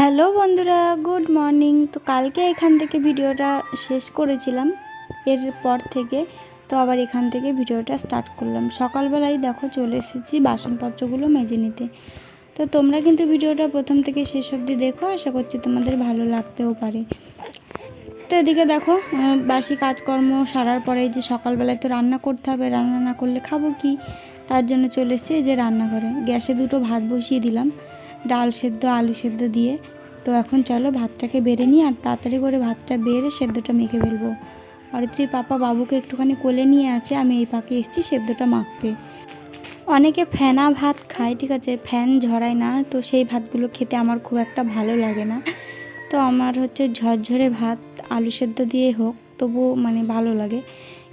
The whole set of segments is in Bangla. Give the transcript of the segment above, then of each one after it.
হ্যালো বন্ধুরা, গুড মর্নিং। তো কালকে এখান থেকে ভিডিওটা শেষ করেছিলাম এর পর থেকে। তো আবার এখান থেকে ভিডিওটা স্টার্ট করলাম। সকালবেলায় দেখো চলে এসেছি বাসনপত্রগুলো মেজে নিতে। তো তোমরা কিন্তু ভিডিওটা প্রথম থেকে শেষ অবধি দেখো, আশা করছি তোমাদের ভালো লাগতেও পারে। তো এদিকে দেখো বাসি কাজকর্ম সারার পরে যে সকালবেলায় তো রান্না করতে হবে, রান্না না করলে খাব কি? তার জন্য চলে এসেছি এই যে রান্নাঘরে। গ্যাসে দুটো ভাত বসিয়ে দিলাম। ডাল সেদ্ধ, আলু সেদ্ধ দিয়ে। তো এখন চলো ভাতটাকে বেড়ে নিই আর তাড়াতাড়ি করে ভাতটা বেড়ে সেদ্ধটা মেখে ফেলব। অরিত্রীর পাপা বাবুকে একটুখানি কোলে নিয়ে আছে, আমি এই পাকে এসেছি সেদ্ধটা মাখতে। অনেকে ফেনা ভাত খায়, ঠিক আছে, ফ্যান ঝরায় না, তো সেই ভাতগুলো খেতে আমার খুব একটা ভালো লাগে না। তো আমার হচ্ছে ঝরঝরে ভাত, আলু সেদ্ধ দিয়ে হোক তবু মানে ভালো লাগে।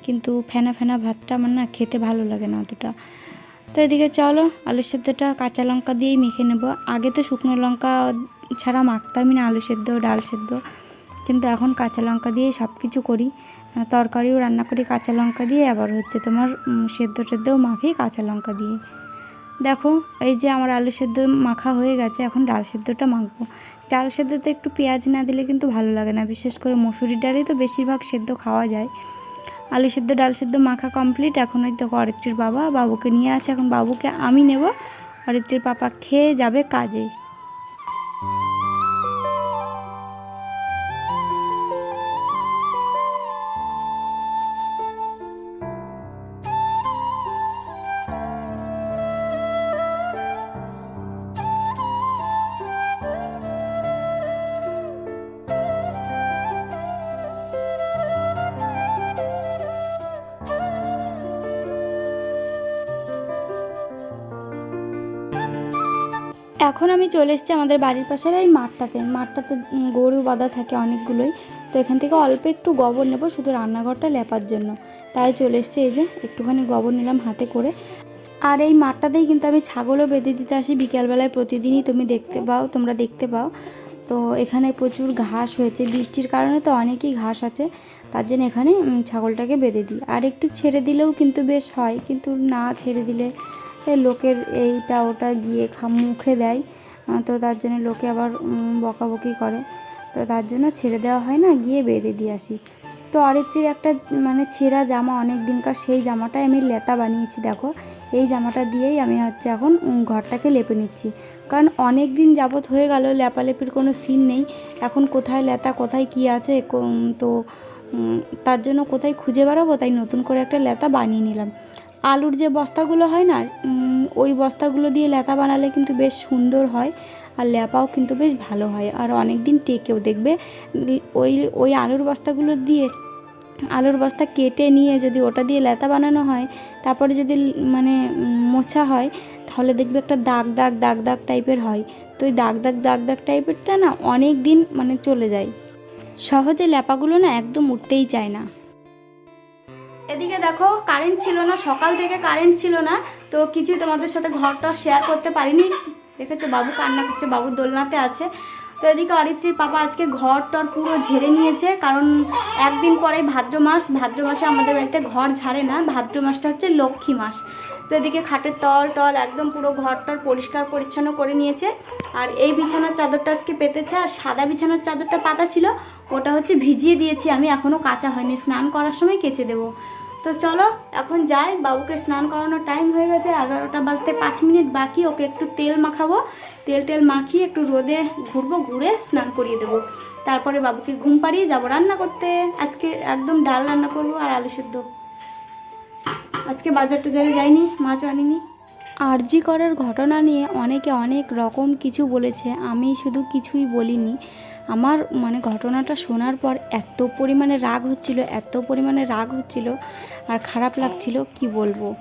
কিন্তু ফেনা ফেনা ভাতটা আমার না খেতে ভালো লাগে না অতটা। তো এদিকে চলো, আলু সেদ্ধটা কাঁচা লঙ্কা দিয়েই মেখে নেব। আগে তো শুকনো লঙ্কা ছাড়া মাখতামই না, আলু সেদ্ধ, ডাল সেদ্ধ। কিন্তু এখন কাঁচা লঙ্কা দিয়ে সব কিছু করি তরকারিও রান্না করি কাঁচা লঙ্কা দিয়ে, আবার হচ্ছে তোমার সেদ্ধ টেদ্ধও মাখি কাঁচা লঙ্কা দিয়ে। দেখো, এই যে আমার আলু সেদ্ধ মাখা হয়ে গেছে, এখন ডাল সেদ্ধটা মাখবো। ডাল সেদ্ধতে একটু পেঁয়াজ না দিলে কিন্তু ভালো লাগে না, বিশেষ করে মসুরি ডালই তো বেশিরভাগ সেদ্ধ খাওয়া যায়। আলু সিদ্ধ, ডাল সিদ্ধ মাখা কমপ্লিট এখন ওই তো অরিত্রীর বাবা, বাবুকে নিয়ে আছে। এখন বাবুকে আমি নেব। অরিত্রীর পাপা খেয়ে যাবে কাজে। এখন আমি চলে এসেছি আমাদের বাড়ির পাশের এই মাঠটাতে। মাঠটাতে গরু বাঁধা থাকে অনেকগুলোই। তো এখান থেকে অল্প একটু গোবর নেব, শুধু রান্নাঘরটা লেপার জন্য। তাই চলে এসেছি এই যে, একটুখানি গোবর নিলাম হাতে করে। আর এই মাঠটাতেই কিন্তু আমি ছাগলও বেঁধে দিতে আসি বিকেলবেলায় প্রতিদিনই, তুমি দেখতে পাও, তোমরা দেখতে পাও। তো এখানে প্রচুর ঘাস হয়েছে, বৃষ্টির কারণে তো অনেকই ঘাস আছে। তার জন্য এখানে ছাগলটাকে বেঁধে দিই। আর একটু ছেড়ে দিলেও কিন্তু বেশ হয়, কিন্তু না ছেড়ে দিলে লোকের এইটা ওটা গিয়ে খা, মুখে দেয়। তো তার জন্য লোকে আবার বকাবকি করে। তো তার জন্য ছেড়ে দেওয়া হয় না, গিয়ে বেঁধে দিয়ে আসি। তো অরিত্রির একটা মানে ছেঁড়া জামা অনেক দিনকার সেই জামাটাই আমি লেতা বানিয়েছি, দেখো। এই জামাটা দিয়েই আমি হচ্ছে এখন ঘরটাকে লেপে নিচ্ছি। কারণ অনেক দিন যাবৎ হয়ে গেল, লেপালেপির কোনো সিন নেই। এখন কোথায় লেতা, কোথায় কি আছে তো তার জন্য কোথায় খুঁজে বেড়াবো? তাই নতুন করে একটা লেতা বানিয়ে নিলাম। আলুর যে বস্তাগুলো হয় না ওই বস্তাগুলো দিয়ে লেতা বানালে কিন্তু বেশ সুন্দর হয় আর ল্যাপাও কিন্তু বেশ ভালো হয়। আর অনেক দিন টেকেও দেখবে, ওই ওই আলুর বস্তাগুলো দিয়ে, আলুর বস্তা কেটে নিয়ে যদি ওটা দিয়ে লেতা বানানো হয়, তারপরে যদি মানে মোছা হয়, তাহলে দেখবে একটা দাগ দাগ দাগ দাগ টাইপের হয়। তো ওই দাগ দাগ দাগ দাগ টাইপেরটা না অনেক দিন মানে চলে যায়। সহজে ল্যাপাগুলো না একদম উঠতেই চায় না। এদিকে দেখো কারেন্ট ছিল না, সকাল থেকে কারেন্ট ছিল না, তো কিছুই তোমাদের সাথে ঘরটা শেয়ার করতে পারিনি। দেখেছ, বাবু কান্না করছে, বাবু দোলনাতে আছে। তো এদিকে অরিত্রীর পাপা আজকে ঘর টর পুরো ঝেড়ে নিয়েছে, কারণ একদিন পরে ভাদ্র মাস, ভাদ্র মাসে আমাদের বাড়িতে ঘর ঝাড়ে না, ভাদ্র মাসটা হচ্ছে লক্ষ্মী মাস। তো এদিকে খাটের তল টল একদম পুরো ঘর টর পরিষ্কার পরিচ্ছন্ন করে নিয়েছে। আর এই বিছানার চাদরটা আজকে পেতেছে, আর সাদা বিছানার চাদরটা পাতা ছিল, ওটা হচ্ছে ভিজিয়ে দিয়েছি আমি এখনও কাঁচা হয়নি। স্নান করার সময় কেচে দেবো। তো চলো, এখন যাই, বাবুকে স্নান করানোর টাইম হয়ে গেছে, এগারোটা বাজতে পাঁচ মিনিট বাকি, ওকে একটু তেল মাখাবো। তেল টেল মাখিয়ে একটু রোদে ঘুরবো, ঘুরে স্নান করিয়ে দেবো। তারপরে বাবুকে ঘুম পাড়িয়ে যাব রান্না করতে। আজকে একদম ডাল রান্না করব আর আলু সেদ্ধ। আজকে বাজার টাজারে যাইনি, মাছ আনিনি। আরজি করার ঘটনা নিয়ে অনেকে অনেক রকম কিছু বলেছে, আমি শুধু কিছুই বলিনি। আমার মানে ঘটনাটা শোনার পর এত পরিমাণে রাগ হচ্ছিল, এত পরিমাণে রাগ হচ্ছিল আর খারাপ লাগছিল, কি বলব?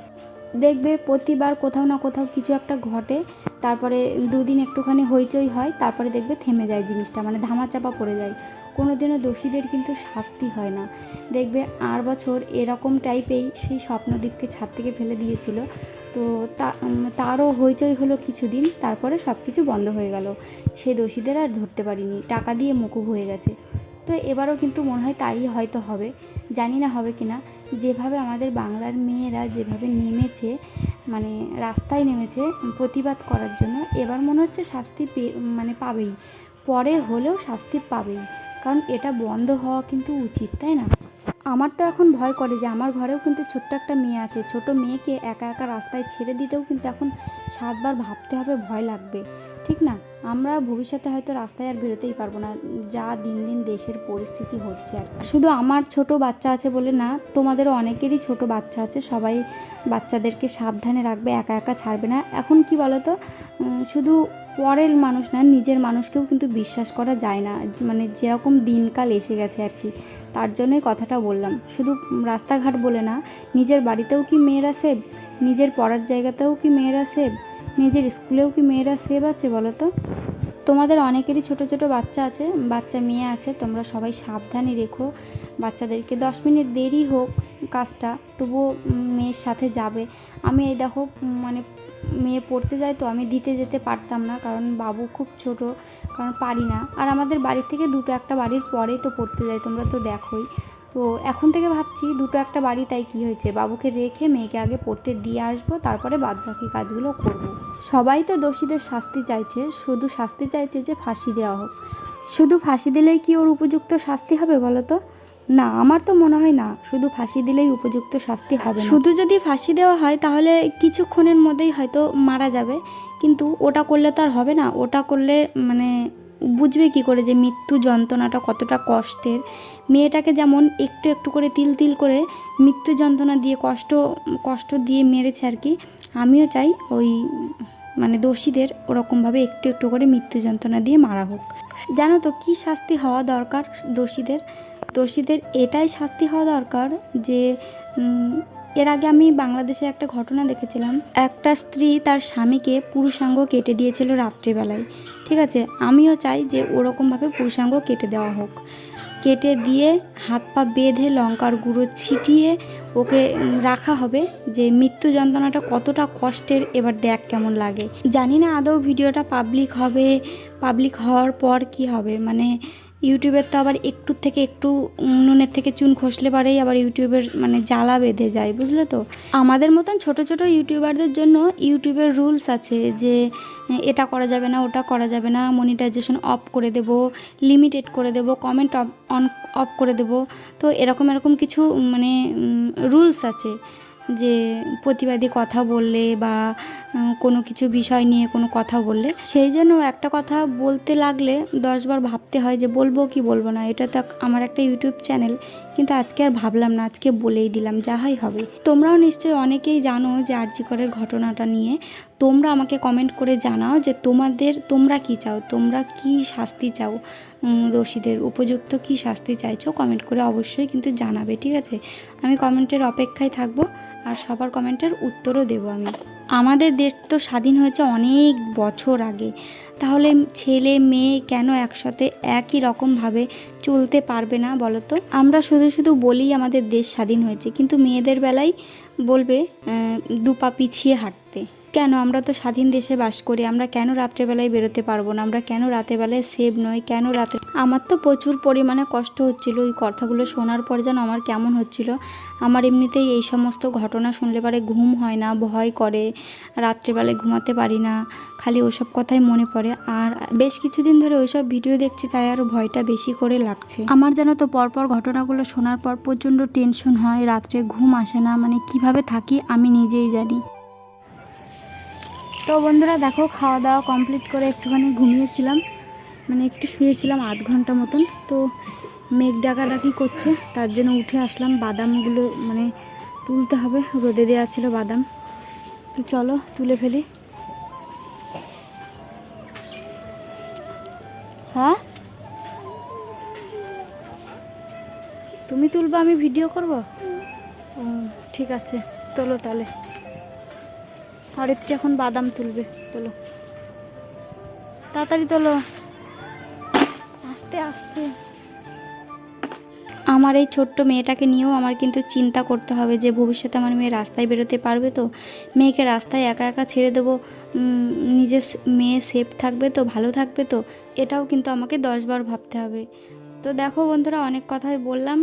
দেখবে প্রতিবার কোথাও না কোথাও কিছু একটা ঘটে, তারপরে দুদিন একটুখানি হইচই হয়, তারপরে দেখবে থেমে যায় জিনিসটা মানে ধামাচাপা পড়ে যায়। কোনো দিনও দোষীদের কিন্তু শাস্তি হয় না। দেখবে আর বছর এরকম টাইপেই সেই স্বপ্নদীপকে ছাদ থেকে ফেলে দিয়েছিল। তো তারও হইচই হলো কিছুদিন, তারপরে সব কিছু বন্ধ হয়ে গেল। সে দোষীদের আর ধরতে পারিনি, টাকা দিয়ে মুকুব হয়ে গেছে। তো এবারও কিন্তু মনে হয় তাই হয়তো হবে, জানি না হবে কি না যেভাবে আমাদের বাংলার মেয়েরা যেভাবে নেমেছে মানে রাস্তায় নেমেছে প্রতিবাদ করার জন্য, এবার মনে হচ্ছে শাস্তি মানে পাবেই। পরে হলেও শাস্তি পাবেই। কারণ এটা বন্ধ হওয়া কিন্তু উচিত তাই না? আমার তো এখন ভয় করে যে আমার ঘরেও কিন্তু ছোট্ট একটা মেয়ে আছে। ছোট মেয়েকে একা একা রাস্তায় ছেড়ে দিতেও কিন্তু এখন সাতবার ভাবতে হবে ভয় লাগবে। ঠিক না? আমরা ভবিষ্যতে হয়তো রাস্তায় আর বেরোতেই পারব না। যা দিন দিন দেশের পরিস্থিতি হচ্ছে আর শুধু আমার ছোট বাচ্চা আছে বলে না তোমাদেরও অনেকেরই ছোট বাচ্চা আছে। সবাই বাচ্চাদেরকে সাবধানে রাখবে একা একা ছাড়বে না। এখন কি বলতো? উম, শুধু পরের মানুষ না, নিজের মানুষকেও কিন্তু বিশ্বাস করা যায় না। মানে যেরকম দিনকাল এসে গেছে আর কি, তার জন্যই কথাটা বললাম। শুধু রাস্তাঘাট বলে না, নিজের বাড়িতেও কি মেয়েরা সেভ নিজের পড়ার জায়গাতেও কি মেয়েরা সেভ নিজের স্কুলেও কি মেয়েরা সেভ আছে বলো তো? তোমাদের অনেকেরই ছোট ছোট বাচ্চা আছে, বাচ্চা মেয়ে আছে, তোমরা সবাই সাবধানে রেখো। বাচ্চাদেরকে দশ মিনিট দেরি হোক কাজটা, তবুও মেয়ের সাথে যাবে। আমি এই দেখো মানে মেয়ে পড়তে যায় তো আমি দিতে যেতে পারতাম না, কারণ বাবু খুব ছোট, কারণ পারি না। আর আমাদের বাড়ির থেকে দুটো একটা বাড়ির পরেই তো পড়তে যাই তোমরা তো দেখোই। তো এখন থেকে ভাবছি দুটো একটা বাড়ি, তাই কি হয়েছে? বাবুকে রেখে মেয়েকে আগে পড়তে দিয়ে আসব, তারপরে বাদ বাকি কাজগুলো করব। সবাই তো দোষীদের শাস্তি চাইছে, শুধু শাস্তি চাইছে যে ফাঁসি দেওয়া হোক। শুধু ফাঁসি দিলেই কি ওর উপযুক্ত শাস্তি হবে বলো তো? না, আমার তো মনে হয় না। শুধু ফাঁসি দিলেই উপযুক্ত শাস্তি হবে শুধু যদি ফাঁসি দেওয়া হয়, তাহলে কিছুক্ষণের মধ্যেই হয়তো মারা যাবে। কিন্তু ওটা করলে তো আর হবে না। ওটা করলে মানে বুঝবে কি করে যে মৃত্যু যন্ত্রণাটা কতটা কষ্টের। মেয়েটাকে যেমন একটু একটু করে তিল তিল করে মৃত্যু যন্ত্রণা দিয়ে কষ্ট কষ্ট দিয়ে মেরেছে আর কি, আমিও চাই ওই মানে দোষীদের ওরকমভাবে একটু একটু করে মৃত্যু যন্ত্রণা দিয়ে মারা হোক। জানো তো, কী শাস্তি হওয়া দরকার দোষীদের? দোষীদের এটাই শাস্তি হওয়া দরকার যে এর আগে আমি বাংলাদেশে একটা ঘটনা দেখেছিলাম। একটা স্ত্রী তার স্বামীকে পুরুষাঙ্গ কেটে দিয়েছিল রাত্রিবেলায়। ঠিক আছে? আমিও চাই যে ওরকমভাবে পুরুষাঙ্গ কেটে দেওয়া হোক। কেটে দিয়ে হাত পা বেঁধে লঙ্কার গুঁড়ো ছিটিয়ে ওকে রাখা হবে যে মৃত্যু যন্ত্রণাটা কতটা কষ্টের, এবার দেখ কেমন লাগে। জানি না আদৌ ভিডিওটা পাবলিক হবে পাবলিক হওয়ার পর কি হবে। মানে ইউটিউবের তো আবার একটু থেকে একটু নুনের থেকে চুন খসলে পারেই আবার ইউটিউবের মানে জ্বালা বেঁধে যায়, বুঝলে তো? আমাদের মতন ছোট ছোট ইউটিউবারদের জন্য ইউটিউবের রুলস আছে যে এটা করা যাবে না, ওটা করা যাবে না, মনিটাইজেশন অফ করে দেব, লিমিটেড করে দেব, কমেন্ট অন, অফ করে দেব। তো এরকম এরকম কিছু মানে রুলস আছে। যে প্রতিবাদী কথা বললে বা কোনো কিছু বিষয় নিয়ে কোনো কথা বললে, সেই জন্য একটা কথা বলতে লাগলে দশবার ভাবতে হয় যে বলব কি বলব না। এটা তো আমার একটা ইউটিউব চ্যানেল, কিন্তু আজকে আর ভাবলাম না, আজকে বলেই দিলাম যাহাই হবে। তোমরাও নিশ্চয়ই অনেকেই জানো যে আর্যিকরের ঘটনাটা নিয়ে তোমরা আমাকে কমেন্ট করে জানাও যে তোমাদের তোমরা কি চাও? তোমরা কি শাস্তি চাও? দোষীদের উপযুক্ত কি শাস্তি চাইছো? কমেন্ট করে অবশ্যই কিন্তু জানাবে ঠিক আছে? আমি কমেন্টের অপেক্ষায় থাকব আর সবার কমেন্টের উত্তরও দেবো আমি। আমাদের দেশ তো স্বাধীন হয়েছে অনেক বছর আগে। তাহলে ছেলে মেয়ে কেন একসাথে একই রকমভাবে চলতে পারবে না বলো তো আমরা শুধু শুধু বলি আমাদের দেশ স্বাধীন হয়েছে কিন্তু মেয়েদের বেলায় বলবে আহ, দু পা পিছিয়ে হাঁটতে। কেন আমরা তো স্বাধীন দেশে বাস করি? আমরা কেন রাত্রেবেলায় বেরোতে পারব না? আমরা কেন রাতেবেলায় সেভ নই? কেন রাতে আমার তো প্রচুর পরিমাণে কষ্ট হচ্ছিল ওই কথাগুলো শোনার পর যেন আমার কেমন হচ্ছিল। আমার এমনিতেই এই সমস্ত ঘটনা শুনলে পারে ঘুম হয় না, ভয় করে। রাত্রেবেলায় ঘুমাতে পারি না। খালি ওসব কথাই মনে পড়ে। আর বেশ কিছুদিন ধরে ওইসব ভিডিও দেখছি, তাই আরও ভয়টা বেশি করে লাগছে। আমার যেন তো পরপর ঘটনাগুলো শোনার পর প্রচণ্ড টেনশন হয়, রাত্রে ঘুম আসে না। মানে কীভাবে থাকি আমি নিজেই জানি। তো বন্ধুরা দেখো, খাওয়া দাওয়া কমপ্লিট করে একটুখানি ঘুমিয়েছিলাম। মানে একটু শুয়েছিলাম আধ ঘণ্টা মতন। তো মেঘ ডাকাডাকি করছে, তার জন্য উঠে আসলাম। বাদামগুলো মানে তুলতে হবে, রোদে দেওয়া ছিল বাদাম। তো চলো, তুলে ফেলি। হ্যাঁ? তুমি তুলবে, আমি ভিডিও করব? ঠিক আছে। তোলো তাহলে। হরেকটি এখন বাদাম তুলবে, তোলো। তাড়াতাড়ি তোলো। আস্তে আস্তে। আমার এই ছোট্ট মেয়েটাকে নিয়েও আমার কিন্তু চিন্তা করতে হবে যে ভবিষ্যতে আমার মেয়ে রাস্তায় বেরোতে পারবে তো? মেয়েকে রাস্তায় একা একা ছেড়ে দেবো নিজের মেয়ে সেফ থাকবে তো, ভালো থাকবে তো? এটাও কিন্তু আমাকে দশবার ভাবতে হবে। তো দেখো বন্ধুরা, অনেক কথাই বললাম,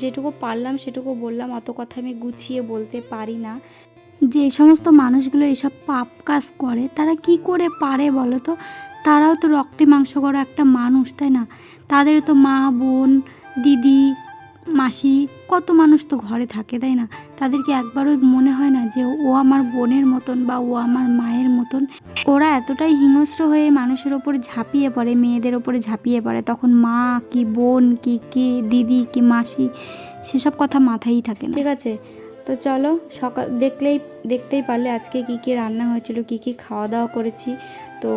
যেটুকু পারলাম সেটুকু বললাম, অত কথা আমি গুছিয়ে বলতে পারি না। যে সমস্ত মানুষগুলো এসব পাপ কাজ করে, তারা কি করে পারে বলো তো? তারাও তো রক্তে মাংস করা একটা মানুষ, তাই না? তাদের তো মা, বোন, দিদি, মাসি, কত মানুষ তো ঘরে থাকে, তাই না? তাদেরকে একবারও মনে হয় না যে ও আমার বোনের মতন বা ও আমার মায়ের মতন। ওরা এতটাই হিংস্র হয়ে মানুষের ওপর ঝাঁপিয়ে পড়ে, মেয়েদের ওপরে ঝাঁপিয়ে পড়ে। তখন মা কি বোন, কি কে, দিদি, কি মাসি, সেসব কথা মাথায়ই থাকে না। ঠিক আছে। তো চলো, সকাল, দেখলেই, দেখতেই পারলে আজকে কি কি রান্না হয়েছিল, কি কি খাওয়া দাওয়া করেছি। তো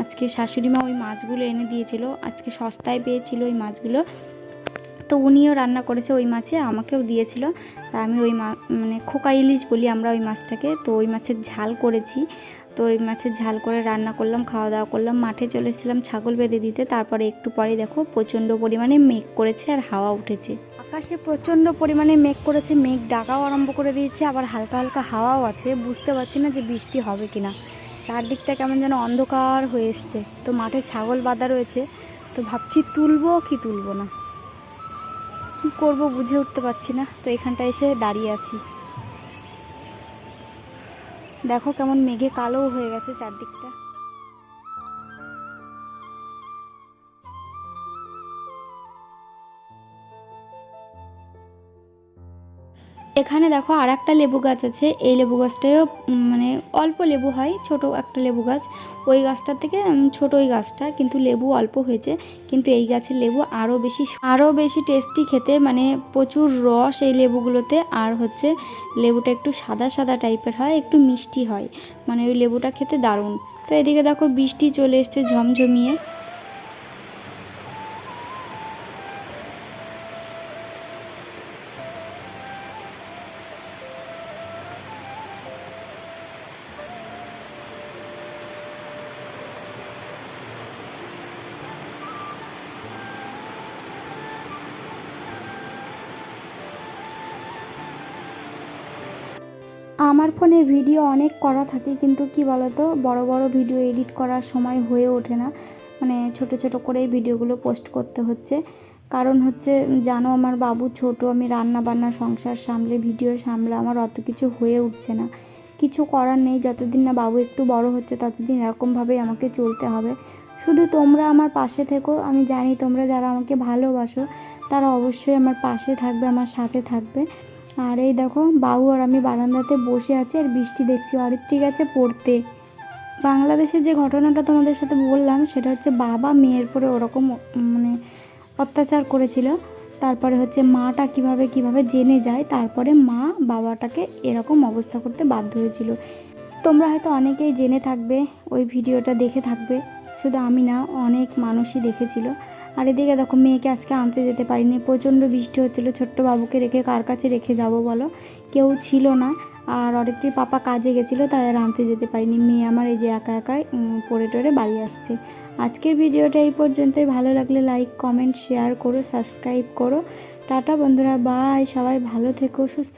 আজকে শাশুড়ি মা ওই মাছগুলো এনে দিয়েছিল। আজকে সস্তায় পেয়েছিল ওই মাছগুলো। তো উনিও রান্না করেছে ওই মাছে, আমাকেও দিয়েছিল। তা আমি ওই মা মানে খোকা ইলিশ বলি আমরা ওই মাছটাকে। তো ওই মাছের ঝাল করেছি। তো ওই মাছের ঝাল করে রান্না করলাম, খাওয়া দাওয়া করলাম, মাঠে চলে এসেছিলাম ছাগল বেঁধে দিতে। তারপরে একটু পরে দেখো প্রচণ্ড পরিমাণে মেঘ করেছে আর হাওয়া উঠেছে। আকাশে প্রচণ্ড পরিমাণে মেঘ করেছে, মেঘ ডাকাও আরম্ভ করে দিয়েছে, আবার হালকা হালকা হাওয়াও আছে। বুঝতে পারছি না যে বৃষ্টি হবে কিনা। চারদিকটা কেমন যেন অন্ধকার হয়ে এসছে। তো মাঠে ছাগল বাঁধা রয়েছে, তো ভাবছি তুলবো কি তুলবো না? কী করব বুঝে উঠতে পারছি না। তো এখানটায় এসে দাঁড়িয়ে আছি। দেখো কেমন মেঘে কালো হয়ে গেছে চারদিকটা। এখানে দেখো আর একটা লেবু গাছ আছে। এই লেবু গাছটাও মানে অল্প লেবু হয়, ছোট একটা লেবু গাছ। ওই গাছটার থেকে ছোট ওই গাছটা, কিন্তু লেবু অল্প হয়েছে। কিন্তু এই গাছের লেবু আরও বেশি আরও বেশি টেস্টি খেতে মানে প্রচুর রস এই লেবুগুলোতে। আর হচ্ছে লেবুটা একটু সাদা সাদা টাইপের হয়, একটু মিষ্টি হয়। মানে ওই লেবুটা খেতে দারুণ। তো এদিকে দেখো বৃষ্টি চলে এসছে ঝমঝমিয়ে। আমার ফোনে ভিডিও অনেক করা থাকে, কিন্তু কি বলতো, বড় বড় ভিডিও এডিট করার সময় হয়ে ওঠে না। মানে ছোট ছোট করেই ভিডিওগুলো পোস্ট করতে হচ্ছে। কারণ হচ্ছে, জানো আমার বাবু ছোট, আমি রান্না বান্না সংসার সামলে, ভিডিও সামলে, আমার অত কিছু হয়ে উঠছে না। কিছু করার নেই, যতদিন না বাবু একটু বড় হচ্ছে, ততদিন এরকমভাবেই আমাকে চলতে হবে। শুধু তোমরা আমার পাশে থেকো, আমি জানি তোমরা যারা আমাকে ভালোবাসো, তারা অবশ্যই আমার পাশে থাকবে, আমার সাথে থাকবে। আর এই দেখো, বাবু আর আমি বারান্দাতে বসে আছি আর বৃষ্টি দেখছি। অরিত্রী গেছে পড়তে। বাংলাদেশে যে ঘটনাটা তোমাদের সাথে বললাম, সেটা হচ্ছে বাবা মেয়ের পরে ওরকম মানে অত্যাচার করেছিল। তারপরে হচ্ছে মাটা কীভাবে কীভাবে জেনে যায়, তারপরে মা বাবাটাকে এরকম অবস্থা করতে বাধ্য হয়েছিল। তোমরা হয়তো অনেকেই জেনে থাকবে, ওই ভিডিওটা দেখে থাকবে। শুধু আমি না, অনেক মানুষই দেখেছিল। আর এদিকে দেখো, মেয়েকে আজকে আনতে যেতে পারিনি। প্রচণ্ড বৃষ্টি হচ্ছিল। ছোট্ট বাবুকে রেখে কার কাছে রেখে যাব বলো? কেউ ছিল না। আর অনেকটির পাপা কাজে গেছিল, তাই আর আনতে যেতে পারিনি। মেয়ে আমার এই যে একা একাই পড়ে টরে বাড়ি আসছে। আজকের ভিডিওটা এই পর্যন্তই। ভালো লাগলে লাইক কমেন্ট শেয়ার করো সাবস্ক্রাইব করো। টাটা বন্ধুরা বাই সবাই ভালো থেকো, সুস্থ